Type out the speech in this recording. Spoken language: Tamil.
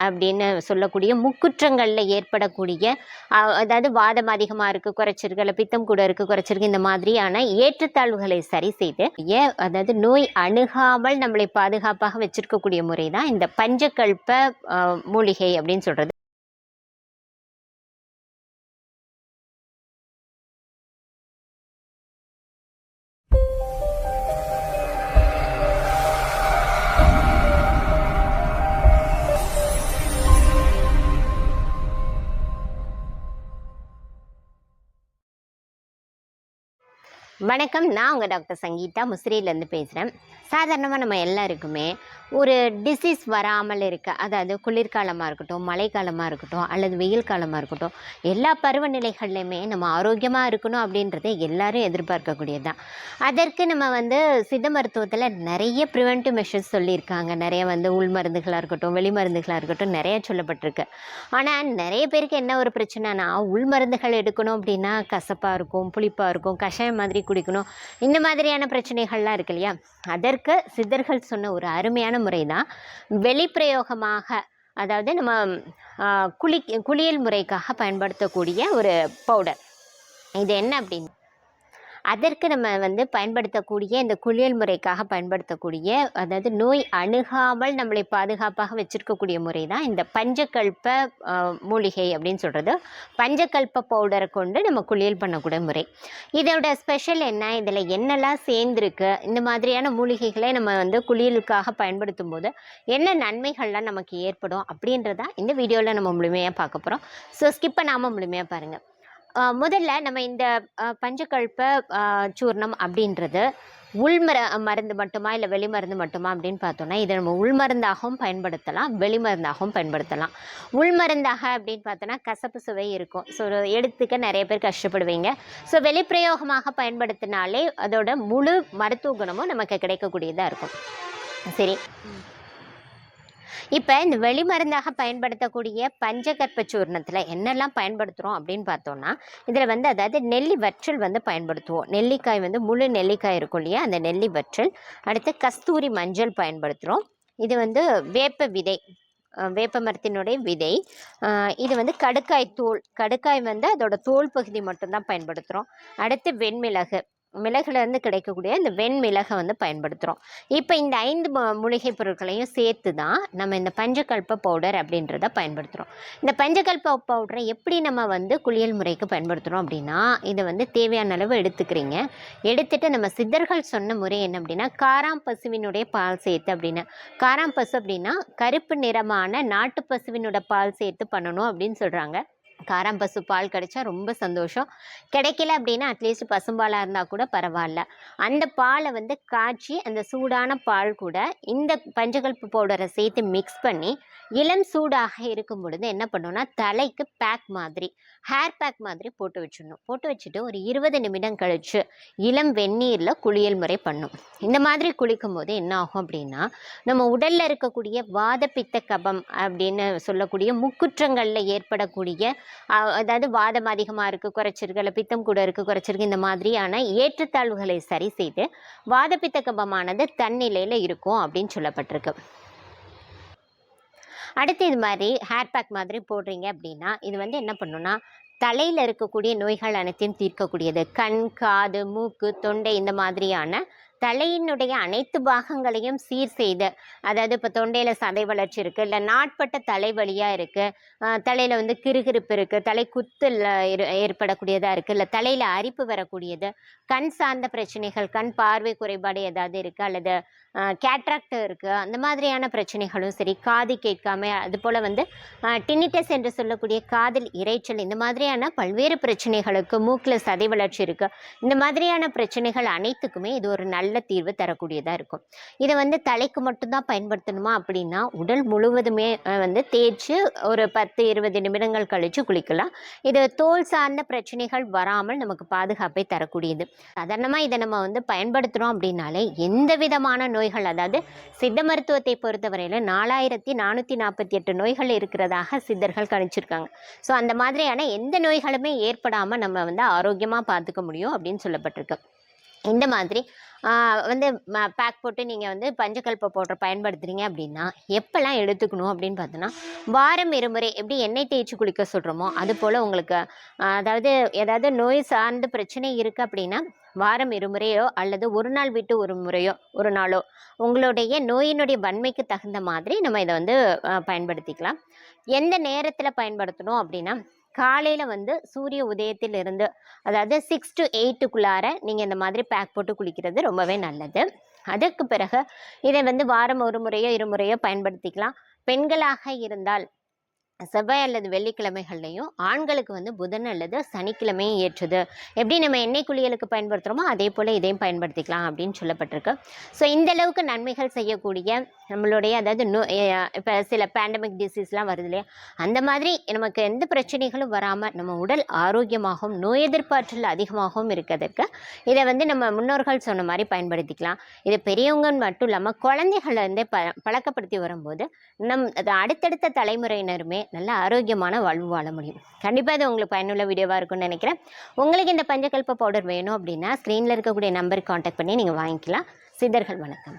அப்படின்னு சொல்லக்கூடிய முக்குற்றங்களில் ஏற்படக்கூடிய அதாவது வாதம் அதிகமாக இருக்குது குறைச்சிருக்கு இல்லை பித்தம் கூட இருக்குது குறைச்சிருக்கு இந்த மாதிரியான ஏற்றத்தாழ்வுகளை சரி செய்து ஏன் அதாவது நோய் அணுகாமல் நம்மளை பாதுகாப்பாக வச்சிருக்கக்கூடிய முறை தான் இந்த பஞ்சக்கல்ப மூலிகை அப்படின்னு சொல்கிறது வணக்கம். நான் உங்கள் டாக்டர் சங்கீதா. முசிறியிலேருந்து பேசுகிறேன் சாதாரணமாக நம்ம எல்லாருக்குமே ஒரு டிசீஸ் வராமல் இருக்க அதாவது குளிர்காலமாக இருக்கட்டும் மழைக்காலமாக இருக்கட்டும் அல்லது வெயில் காலமாக இருக்கட்டும் எல்லா பருவநிலைகள்லையுமே நம்ம ஆரோக்கியமாக இருக்கணும் அப்படின்றத எல்லாரும் எதிர்பார்க்கக்கூடியது தான் அதற்கு நம்ம வந்து சித்த மருத்துவத்தில் நிறைய ப்ரிவென்டிவ் மெஷர்ஸ் சொல்லியிருக்காங்க. நிறைய வந்து உள் மருந்துகளாக இருக்கட்டும் வெளி மருந்துகளாக இருக்கட்டும் நிறைய சொல்லப்பட்டிருக்கு. ஆனால் நிறைய பேருக்கு என்ன ஒரு பிரச்சனைனா உள் மருந்துகள் எடுக்கணும் அப்படின்னா கசப்பாக இருக்கும் புளிப்பாக இருக்கும் கஷாயம் மாதிரி குடிக்கணும் இந்த மாதிரியான பிரச்சனைகள்லாம் இருக்கு இல்லையா? அதற்கு சித்தர்கள் சொன்ன ஒரு அருமையான முறை தான் வெளிப்பிரயோகமாக அதாவது நம்ம குளி குளியல் முறைக்காக பயன்படுத்தக்கூடிய ஒரு பவுடர் இது என்ன அப்படின்னு அதற்கு நம்ம வந்து பயன்படுத்தக்கூடிய இந்த குளியல் முறைக்காக பயன்படுத்தக்கூடிய அதாவது நோய் அணுகாமல் நம்மளை பாதுகாப்பாக வச்சுருக்கக்கூடிய முறை தான் இந்த பஞ்சகல்ப மூலிகை அப்படின்னு சொல்கிறது பஞ்சகல்ப பவுடரை கொண்டு நம்ம குளியல் பண்ணக்கூடிய முறை. இதோட ஸ்பெஷல் என்ன? இதில் என்னெல்லாம் சேர்ந்துருக்கு? இந்த மாதிரியான மூலிகைகளை நம்ம வந்து குளியலுக்காக பயன்படுத்தும் போது என்ன நன்மைகள்லாம் நமக்கு ஏற்படும் அப்படின்றத இந்த வீடியோவில் நம்ம முழுமையாக பார்க்க போகிறோம் ஸோ ஸ்கிப் பண்ணாமல் முழுமையாக பாருங்கள் முதல்ல நம்ம இந்த அஹ், பஞ்சகல்ப சூர்ணம் அப்படின்றது உள்மர மருந்து மட்டுமா இல்லை வெளி மருந்து மட்டுமா அப்படின்னு பார்த்தோம்னா இதை நம்ம உள்மருந்தாகவும் பயன்படுத்தலாம் வெளி மருந்தாகவும் பயன்படுத்தலாம். உள்மருந்தாக அப்படின்னு பார்த்தோன்னா கசப்பு சுவை இருக்கும். ஸோ எடுத்துக்க நிறைய பேர் கஷ்டப்படுவீங்க. ஸோ வெளிப்பிரயோகமாக பயன்படுத்தினாலே அதோட முழு மருத்துவ குணமும் நமக்கு கிடைக்கக்கூடியதாக இருக்கும். சரி. இப்போ இந்த வெளி மருந்தாக பயன்படுத்தக்கூடிய பஞ்சகற்ப சூர்ணத்தில் என்னெல்லாம் பயன்படுத்துகிறோம் அப்படின்னு பார்த்தோம்னா இதில் வந்து அதாவது நெல்லி வற்றல் வந்து பயன்படுத்துவோம். நெல்லிக்காய் வந்து முழு நெல்லிக்காய் இருக்கும் இல்லையா? அந்த நெல்லி வற்றல். அடுத்து கஸ்தூரி மஞ்சள் பயன்படுத்துகிறோம் இது வந்து வேப்ப விதை வேப்ப மரத்தினுடைய விதை. இது வந்து கடுக்காய் தூள் கடுக்காய் வந்து அதோட தோல் பகுதி மட்டும்தான் பயன்படுத்துகிறோம் அடுத்து வெண்மிளகு. மிளகுலேருந்து கிடைக்கக்கூடிய இந்த வெண்மிளகை வந்து பயன்படுத்துகிறோம் இப்போ இந்த ஐந்து மூலிகை பொருட்களையும் சேர்த்து தான் நம்ம இந்த பஞ்சகல்ப பவுடர் அப்படின்றத பயன்படுத்துகிறோம் இந்த பஞ்சகல்ப பவுடரை எப்படி நம்ம வந்து குளியல் முறைக்கு பயன்படுத்துகிறோம் அப்படின்னா இதை வந்து தேவையான அளவு எடுத்துக்கிறீங்க. எடுத்துகிட்டு நம்ம சித்தர்கள் சொன்ன முறை என்ன அப்படின்னா காராம் பசுவினுடைய பால் சேர்த்து அப்படின்னு. காராம் பசு அப்படின்னா கருப்பு நிறமான நாட்டு பசுவினோட பால் சேர்த்து பண்ணணும் அப்படின்னு சொல்கிறாங்க காராம் பசு பால் கிடைச்சா ரொம்ப சந்தோஷம். கிடைக்கல அப்படின்னா அட்லீஸ்ட் பசும்பாலாக இருந்தால் கூட பரவாயில்ல. அந்த பாலை வந்து காய்ச்சி அந்த சூடான பால் கூட இந்த பஞ்சகல்ப பவுடரை சேர்த்து மிக்ஸ் பண்ணி இளம் சூடாக இருக்கும் பொழுது என்ன பண்ணணும்னா தலைக்கு பேக் மாதிரி ஹேர் பேக் மாதிரி போட்டு வச்சிடணும். போட்டு வச்சுட்டு ஒரு இருபது நிமிடம் கழித்து இளம் வெந்நீரில் குளியல் முறை பண்ணும். இந்த மாதிரி குளிக்கும் போது என்ன ஆகும் அப்படின்னா நம்ம உடலில் இருக்கக்கூடிய வாத பித்த கபம் அப்படின்னு சொல்லக்கூடிய முக்குற்றங்களில் ஏற்படக்கூடிய அதாவது வாதம் அதிகமாக இருக்குது குறைச்சிருக்கு இல்லை பித்தம் கூட இருக்குது குறைச்சிருக்கு இந்த மாதிரியான ஏற்றத்தாழ்வுகளை சரி செய்து வாத பித்த தன்னிலையில் இருக்கும் அப்படின்னு சொல்லப்பட்டிருக்கு. அடுத்து இது மாதிரி ஹேர் பேக் மாதிரி போடுறீங்க அப்படின்னா இது வந்து என்ன பண்ணுன்னா தலையில் இருக்கக்கூடிய நோய்கள் அனைத்தையும் தீர்க்கக்கூடியது. கண் காது மூக்கு தொண்டை இந்த மாதிரியான தலையினுடைய அனைத்து பாகங்களையும் சீர் செய்து அதாவது இப்போ தொண்டையில் சதை வளர்ச்சி இருக்குது இல்லை நாட்பட்ட தலைவலியாக இருக்குது தலையில் வந்து கிறுகிறுப்பு இருக்குது தலை குத்தில் ஏற்படக்கூடியதாக இருக்குது இல்லை தலையில் அரிப்பு வரக்கூடியது கண் சார்ந்த பிரச்சனைகள் கண் பார்வை குறைபாடு ஏதாவது இருக்குது அல்லது கேட்ராக்ட் இருக்குது அந்த மாதிரியான பிரச்சனைகளும் சரி காது கேட்காம அது போல் வந்து டினிட்டஸ் என்று சொல்லக்கூடிய காதில் இறைச்சல் இந்த மாதிரியான பல்வேறு பிரச்சனைகளுக்கு மூக்கில் சதை வளர்ச்சி இருக்குது இந்த மாதிரியான பிரச்சனைகள் அனைத்துக்குமே இது ஒரு நல்ல நல்ல தீர்வு தரக்கூடியதாக இருக்கும். இதை வந்து தலைக்கு மட்டும்தான் பயன்படுத்தணுமா அப்படின்னா உடல் முழுவதுமே வந்து தேய்ச்சி ஒரு பத்து இருபது நிமிடங்கள் கழித்து குளிக்கலாம். இது தோல் சார்ந்த பிரச்சனைகள் வராமல் நமக்கு பாதுகாப்பை தரக்கூடியது. சாதாரணமாக இதை நம்ம வந்து பயன்படுத்துகிறோம் அப்படின்னாலே எந்த விதமான நோய்கள் அதாவது சித்த மருத்துவத்தை பொறுத்தவரையில் நாலாயிரத்தி நானூற்றி நாற்பத்தி எட்டு நோய்கள் இருக்கிறதாக சித்தர்கள் கணிச்சிருக்காங்க. ஸோ அந்த மாதிரியான எந்த நோய்களுமே ஏற்படாமல் நம்ம வந்து ஆரோக்கியமாக பார்த்துக்க முடியும் அப்படின்னு சொல்லப்பட்டிருக்கு. இந்த மாதிரி வந்து பேக் போட்டு நீங்கள் வந்து பஞ்சகல்ப போட்டு பயன்படுத்துறீங்க அப்படின்னா எப்போல்லாம் எடுத்துக்கணும் அப்படின்னு பார்த்தோன்னா வாரம் இருமுறை எப்படி எண்ணெய் தேய்ச்சி குளிக்க சொல்கிறோமோ அது போல் உங்களுக்கு அதாவது ஏதாவது நோய் சார்ந்த பிரச்சனை இருக்குது அப்படின்னா வாரம் இருமுறையோ அல்லது ஒரு நாள் விட்டு ஒரு முறையோ ஒரு நாளோ உங்களுடைய நோயினுடைய வன்மைக்கு தகுந்த மாதிரி நம்ம இதை வந்து பயன்படுத்திக்கலாம். எந்த நேரத்தில் பயன்படுத்தணும் அப்படின்னா காலையில் வந்து சூரிய உதயத்தில் இருந்து அதாவது சிக்ஸ் டு எயிட்டுக்குள்ளார நீங்கள் இந்த மாதிரி பேக் போட்டு குளிக்கிறது ரொம்பவே நல்லது. அதற்கு பிறகு இதை வந்து வாரம் ஒரு முறையோ இருமுறையோ பயன்படுத்திக்கலாம். பெண்களாக இருந்தால் செவ்வாய் அல்லது வெள்ளிக்கிழமைகள்லையும் ஆண்களுக்கு வந்து புதன் அல்லது சனிக்கிழமையும் ஏற்றுது. எப்படி நம்ம எண்ணெய் குளியலுக்கு பயன்படுத்துகிறோமோ அதே போல் இதையும் பயன்படுத்திக்கலாம் அப்படின்னு சொல்லப்பட்டிருக்கு. ஸோ இந்த அளவுக்கு நன்மைகள் செய்யக்கூடிய நம்மளுடைய அதாவது நோ இப்போ சில பேண்டமிக் டிசீஸ்லாம் வருது இல்லையா? அந்த மாதிரி நமக்கு எந்த பிரச்சனைகளும் வராமல் நம்ம உடல் ஆரோக்கியமாகவும் நோய் எதிர்ப்பாற்றல் அதிகமாகவும் இருக்கிறதுக்கு இதை வந்து நம்ம முன்னோர்கள் சொன்ன மாதிரி பயன்படுத்திக்கலாம். இது பெரியவங்கன்னு மட்டும் இல்லாமல் குழந்தைகளை வந்து ப பழக்கப்படுத்தி வரும்போது நம் அது அடுத்தடுத்த தலைமுறையினருமே நல்ல ஆரோக்கியமான வாழ்வு வாழ முடியும். கண்டிப்பாக இது உங்களுக்கு பயனுள்ள வீடியோவாக இருக்கும்னு நினைக்கிறேன். உங்களுக்கு இந்த பஞ்சகல்ப பவுடர் வேணும் அப்படின்னா ஸ்க்ரீனில் இருக்கக்கூடிய நம்பருக்கு காண்டாக்ட் பண்ணி நீங்கள் வாங்கிக்கலாம். சித்தர்கள் வணக்கம்.